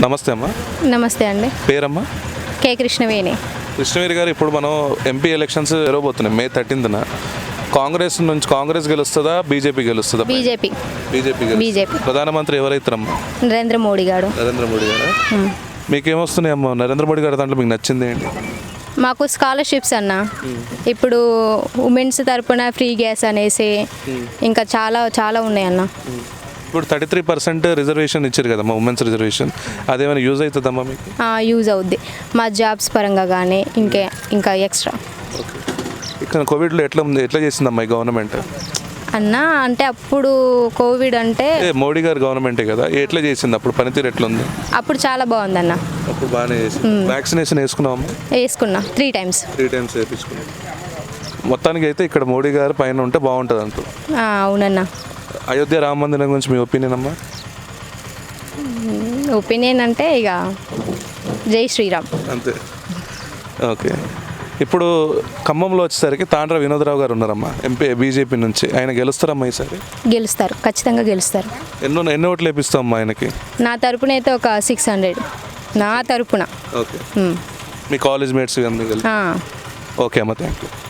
నమస్తే అమ్మా. నమస్తే అండి. పేరమ్మా? కే కృష్ణవేణి. కృష్ణవీర్ గారు ఇప్పుడు మనం ఎంపీ ఎలక్షన్స్ జరగబోతున్నాయి. మే థర్టీన్త్న. కాంగ్రెస్ నుంచి కాంగ్రెస్ గెలుస్తుందా బీజేపీ గెలుస్తుందా? బీజేపీ. BJP BJP. ప్రధానమంత్రి ఎవరైతారమ్మా? నరేంద్ర మోడీ గారు. నరేంద్ర మోడీ గారు? మీకేమొస్తున్నాయి అమ్మా నరేంద్ర మోడీ గారి దాంట్లో మీకు నచ్చింది ఏంటి? మాకు స్కాలర్షిప్స్ అన్న. ఇప్పుడు ఉమెన్స్ తరపున ఫ్రీ గ్యాస్ అనేసి ఇంకా చాలా చాలా ఉన్నాయి అన్న ఇప్పుడు థర్టీ త్రీ పర్సెంట్ రిజర్వేషన్ ఇచ్చారు కదమ్మా ఉమెన్స్ రిజర్వేషన్ అదేమైనా యూజ్ అవుతుందమ్మా మీకు? యూజ్ అవుద్ది. మా జాబ్స్ పరంగా కానీ ఇంకే ఇంకా ఎక్స్ట్రా ఇక్కడ కోవిడ్లో ఎట్లా ఉంది? ఎట్లా చేసిందమ్మా ఈ గవర్నమెంట్ అన్న అంటే అప్పుడు కోవిడ్ అంటే మోడీ గారు గవర్నమెంటే కదా? ఎట్లా చేసింది? అప్పుడు పనితీరు ఎట్లా ఉంది అప్పుడు చాలా బాగుందన్న. అప్పుడు బాగానే చేసింది. వ్యాక్సినేషన్ వేసుకున్నామమ్మా వేసుకున్నా త్రీ టైమ్స్ త్రీ టైమ్స్ వేయించుకున్నాం మొత్తానికి అయితే ఇక్కడ మోడీ గారు పైన ఉంటే బాగుంటుంది అంటూ అవునన్న. అయోధ్య రామ మందిరం గురించి మీ ఒపీనియన్ అమ్మా? ఒపీనియన్ అంటే ఇక జై శ్రీరామ్. అంతే. ఓకే. ఇప్పుడు ఖమ్మంలో వచ్చేసరికి తాండ్ర వినోదరావు గారు ఉన్నారమ్మా ఎంపీ బీజేపీ నుంచి. ఆయన గెలుస్తారమ్మా ఈసారి? గెలుస్తారు ఖచ్చితంగా గెలుస్తారు. ఎన్నో ఎన్ని ఓట్లు వేపిస్తామమ్మా ఆయనకి? నా తరపున అయితే ఒక సిక్స్ హండ్రెడ్ నా తరపున. ఓకే. మ్. College mates. ఓకే అమ్మా థ్యాంక్ యూ